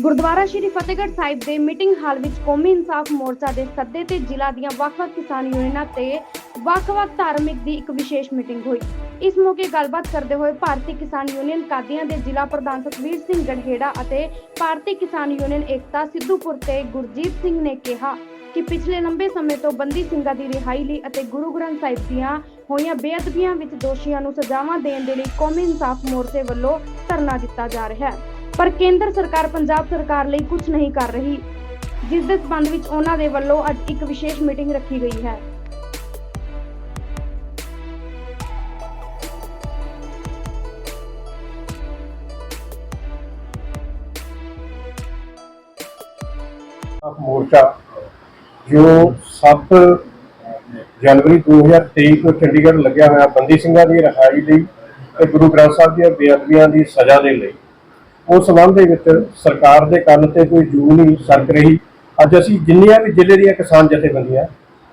ਗੁਰਦੁਆਰਾ ਸ਼੍ਰੀ ਫਤਿਹਗੜ੍ਹ ਸਾਹਿਬ ਦੇ meeting hall ਵਿੱਚ ਕੌਮੀ ਇਨਸਾਫ ਮੋਰਚਾ ਦੇ ਸੱਦੇ ਤੇ ਜ਼ਿਲ੍ਹਾ ਦੀਆਂ ਵੱਖ-ਵੱਖ ਕਿਸਾਨ ਯੂਨੀਅਨਾਂ ਤੇ ਵੱਖ-ਵੱਖ ਧਾਰਮਿਕ ਦੀ ਇੱਕ ਵਿਸ਼ੇਸ਼ ਮੀਟਿੰਗ ਹੋਈ। ਇਸ ਮੌਕੇ ਗੱਲਬਾਤ ਕਰਦੇ ਹੋਏ ਭਾਰਤੀ ਕਿਸਾਨ ਯੂਨੀਅਨ ਕਾਦੀਆਂ ਦੇ ਜ਼ਿਲ੍ਹਾ ਪ੍ਰਧਾਨ ਸਤਵੀਰ ਸਿੰਘ ਗੜਹੇੜਾ ਅਤੇ ਭਾਰਤੀ ਕਿਸਾਨ ਯੂਨੀਅਨ ਏਕਤਾ ਸਿੱਧੂਪੁਰ ਤੇ ਗੁਰਜੀਤ ਸਿੰਘ ਨੇ ਕਿਹਾ ਕਿ ਪਿਛਲੇ ਲੰਬੇ ਸਮੇਂ ਤੋਂ ਬੰਦੀ ਸਿੰਘਾਂ ਦੀ ਰਿਹਾਈ ਲਈ ਅਤੇ ਗੁਰੂ ਗ੍ਰੰਥ ਸਾਹਿਬ ਦੀਆਂ ਹੋਈਆਂ ਬੇਅਦਬੀਆਂ ਵਿੱਚ ਦੋਸ਼ੀਆਂ ਨੂੰ ਸਜ਼ਾਵਾਂ ਦੇਣ ਦੇ ਲਈ ਕੌਮੀ ਇਨਸਾਫ ਮੋਰਚੇ ਵੱਲੋਂ ਧਰਨਾ ਦਿੱਤਾ ਜਾ ਰਿਹਾ ਹੈ। ਪਰ ਕੇਂਦਰ ਸਰਕਾਰ ਪੰਜਾਬ ਸਰਕਾਰ ਲਈ ਕੁਝ ਨਹੀਂ ਕਰ ਰਹੀ, ਜਿਸ ਦੇ ਸਬੰਧ ਵਿੱਚ ਉਹਨਾਂ ਦੇ ਵੱਲੋਂ ਅੱਜ ਇੱਕ ਵਿਸ਼ੇਸ਼ ਮੀਟਿੰਗ ਰੱਖੀ ਗਈ ਹੈ। ਮੋਰਚਾ ਜੋ 7 ਜਨਵਰੀ 2023 ਤੋਂ ਚੰਡੀਗੜ੍ਹ ਲੱਗਿਆ ਹੋਇਆ ਬੰਦੀ ਸਿੰਘਾਂ ਦੀ ਰਿਹਾਈ ਲਈ ਤੇ ਗੁਰੂ ਗ੍ਰੰਥ ਸਾਹਿਬ ਦੀਆਂ ਬੇਅਦਬੀਆਂ ਦੀ ਸਜ਼ਾ ਦੇ ਲਈ ਉਸ ਸੰਬੰਧ ਦੇ ਵਿੱਚ ਸਰਕਾਰ ਦੇ ਕੰਨ ਤੇ ਕੋਈ ਜੂ ਨਹੀਂ ਸਰਕ ਰਹੀ। ਅੱਜ ਅਸੀਂ ਜਿੰਨੀਆਂ ਵੀ ਜ਼ਿਲ੍ਹੇ ਦੀਆਂ ਕਿਸਾਨ ਜਥੇਬੰਦੀਆਂ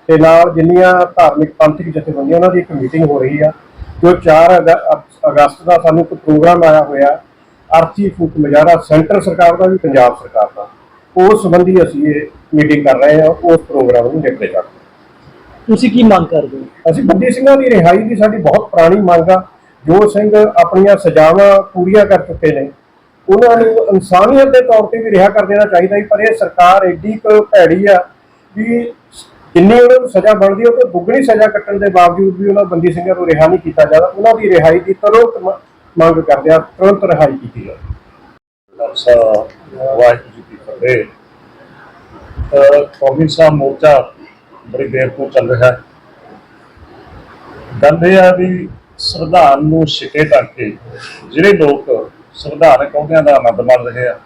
ਤੇ ਨਾਲ ਜਿੰਨੀਆਂ ਧਾਰਮਿਕ ਪੰਥਕ ਜਥੇਬੰਦੀਆਂ ਉਹਨਾਂ ਦੀ ਇੱਕ ਮੀਟਿੰਗ ਹੋ ਰਹੀ ਆ ਜੋ 4 ਅਗ- ਅਗ- ਅਗਸਤ ਦਾ ਸਾਨੂੰ ਇੱਕ ਪ੍ਰੋਗਰਾਮ ਆਇਆ ਹੋਇਆ ਅਰਥੀ ਫੂਕ ਮਜਾਰਾ ਸੈਂਟਰ ਸਰਕਾਰ ਦਾ ਵੀ ਪੰਜਾਬ ਸਰਕਾਰ ਦਾ। ਉਸ ਸੰਬੰਧੀ ਅਸੀਂ ਇਹ ਮੀਟਿੰਗ ਕਰ ਰਹੇ ਹਾਂ ਉਸ ਪ੍ਰੋਗਰਾਮ ਨੂੰ ਨਿਪਟੇ ਜਾ ਤੁਸੀਂ ਕੀ ਮੰਗ ਕਰਦੇ ਹੋ? ਅਸੀਂ ਬੰਦੀ ਸਿੰਘਾਂ ਦੀ ਰਿਹਾਈ ਦੀ ਸਾਡੀ ਬਹੁਤ ਪੁਰਾਣੀ ਮੰਗ ਆ। ਜੋ ਸਿੰਘ ਆਪਣੀਆਂ ਸਜ਼ਾਵਾਂ ਪੂਰੀਆਂ ਕਰ ਚੁੱਕੇ ਨੇ ਉਹਨਾਂ ਨੂੰ ਇਨਸਾਨੀਅਤ ਦੇ ਤੌਰ ਤੇ ਵੀ ਰਿਹਾ ਕਰ ਦੇਣਾ ਚਾਹੀਦਾ ਸੀ, ਪਰ ਇਹ ਸਰਕਾਰ ਐਡੀ ਕੁ ਭੈੜੀ ਆ ਵੀ ਜਿੰਨੀ ਉਹਨਾਂ ਨੂੰ ਸਜ਼ਾ ਬਣਦੀ ਉਹ ਤੋਂ ਦੁੱਗਣੀ ਸਜ਼ਾ ਕੱਟਣ ਦੇ ਬਾਵਜੂਦ ਵੀ ਉਹਨਾਂ ਬੰਦੀ ਸਿੰਘਾਂ ਨੂੰ ਰਿਹਾ ਨਹੀਂ ਕੀਤਾ ਜਾਂਦਾ। ਉਹਨਾਂ ਦੀ ਰਿਹਾਈ ਦੀ ਤੁਰੰਤ ਮੰਗ ਕਰਦੇ ਆ, ਤੁਰੰਤ ਰਿਹਾਈ ਕੀਤੀ ਜਾਵੇ। ਖਾਲਸਾ ਵਾਹਿਗੁਰੂ ਜੀ ਕੀ ਫਤਿਹ। ਕੌਮੀ ਸਾਹਿਬ ਮੋਰਚਾ ਬੜੀ ਦੇਰ ਤੋਂ ਚੱਲ ਰਿਹਾ ਹੈ। ਗੱਲ ਇਹ ਆ ਵੀ ਸੰਵਿਧਾਨ ਨੂੰ ਸਿੱਟੇ ਕਰਕੇ ਜਿਹੜੇ ਲੋਕ ਸੰਵਿਧਾਨਕ ਅਹੁਦਿਆਂ ਦਾ ਆਨੰਦ ਮਾਣ ਰਹੇ ਆ।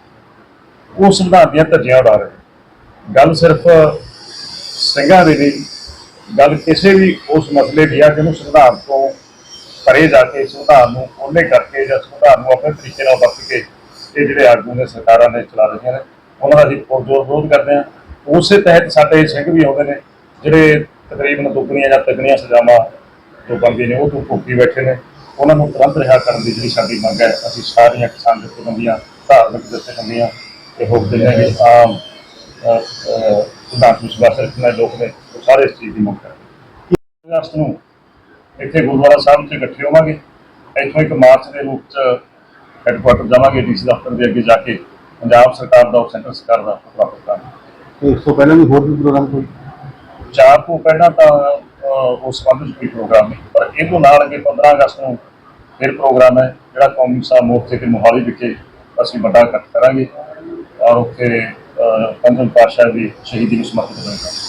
ਉਹ ਸੰਵਿਧਾਨ ਦੀਆਂ ਧੱਜੀਆਂ ਉਡਾ ਰਹੇ। ਗੱਲ ਸਿਰਫ ਸਿੰਘਾਂ ਦੀ ਨਹੀਂ, ਗੱਲ ਕਿਸੇ ਵੀ ਉਸ ਮਸਲੇ ਦੀ ਆ ਜਿਹਨੂੰ ਸੰਵਿਧਾਨ ਤੋਂ ਪਰੇ ਜਾ ਕੇ, ਸੰਵਿਧਾਨ ਨੂੰ ਉਹਨੇ ਕਰਕੇ ਜਾਂ ਸੰਵਿਧਾਨ ਨੂੰ ਆਪਣੇ ਤਰੀਕੇ ਨਾਲ ਵਰਤ ਕੇ ਇਹ ਜਿਹੜੇ ਆਗੂ ਨੇ ਸਰਕਾਰਾਂ ਨੇ ਚਲਾ ਰਹੀਆਂ ਨੇ, ਉਹਨਾਂ ਦਾ ਅਸੀਂ ਪੁਰਜੋਰ ਵਿਰੋਧ ਕਰਦੇ ਹਾਂ। ਉਸੇ ਤਹਿਤ ਸਾਡੇ ਸਿੰਘ ਵੀ ਆਉਂਦੇ ਨੇ, ਜਿਹੜੇ ਤਕਰੀਬਨ ਦੁੱਗਣੀਆਂ ਜਾਂ ਤਿੱਗਣੀਆਂ ਸਜ਼ਾਵਾਂ ਜੋ ਬੰਦੇ ਨੇ, ਉਹ ਤੋਂ ਭੁਗਤੀ ਬੈਠੇ ਨੇ। ਉਹਨਾਂ ਨੂੰ ਤੁਰੰਤ ਰਿਹਾ ਕਰਨ ਦੀ ਜਿਹੜੀ ਸਾਡੀ ਮੰਗ ਹੈ ਅਸੀਂ ਸਾਰੀਆਂ ਕਿਸਾਨ ਜਥੇਬੰਦੀਆਂ ਧਾਰਮਿਕ ਜਥੇਬੰਦੀਆਂ ਤੇ ਹੋਰ ਜਿੰਨੇ ਵੀ ਆਮ ਸਿਧਾਂਤ ਵਿਸ਼ਵਾਸ ਰੱਖਣ ਲੋਕ ਨੇ ਸਾਰੇ ਇਸ ਚੀਜ਼ ਦੀ ਮੰਗ ਕਰਦੇ ਅਗਸਤ ਨੂੰ ਇੱਥੇ ਗੁਰਦੁਆਰਾ ਸਾਹਿਬ 'ਚ ਇਕੱਠੇ ਹੋਵਾਂਗੇ। ਇੱਥੋਂ ਇੱਕ ਮਾਰਚ ਦੇ ਰੂਪ 'ਚ ਹੈੱਡਕੁਆਟਰ ਜਾਵਾਂਗੇ ਡੀਸੀ ਦਫ਼ਤਰ ਦੇ ਅੱਗੇ ਜਾ ਕੇ ਪੰਜਾਬ ਸਰਕਾਰ ਦਾ ਸੈਂਟਰ ਸਰਕਾਰ ਦਾ ਪ੍ਰਾਪਤ ਕਰਾਂਗੇ। ਤੇ ਇਸ ਤੋਂ ਪਹਿਲਾਂ ਵੀ ਹੋਰ ਵੀ ਪ੍ਰੋਗਰਾਮ ਕੋਈ? ਚਾਰ ਤੋਂ ਪਹਿਲਾਂ ਤਾਂ ਉਸ ਸੰਬੰਧ ਵਿੱਚ ਕੋਈ ਪ੍ਰੋਗਰਾਮ ਨਹੀਂ। ਪਰ ਇਹ ਤੋਂ ਨਾਲ ਅੱਗੇ 15 ਅਗਸਤ ਨੂੰ ਫਿਰ ਪ੍ਰੋਗਰਾਮ ਹੈ ਜਿਹੜਾ ਕੌਮੀ ਸਾਹਿਬ ਮੋਰਚੇ ਤੇ ਮੋਹਾਲੀ ਵਿਖੇ ਅਸੀਂ ਵੱਡਾ ਇਕੱਠ ਕਰਾਂਗੇ ਔਰ ਉੱਥੇ ਅਹ, ਪੰਜਮ ਪਾਤਸ਼ਾਹ ਦੀ ਸ਼ਹੀਦੀ ਨੂੰ ਸਮਰਪਿਤ ਕਰਾਂਗੇ।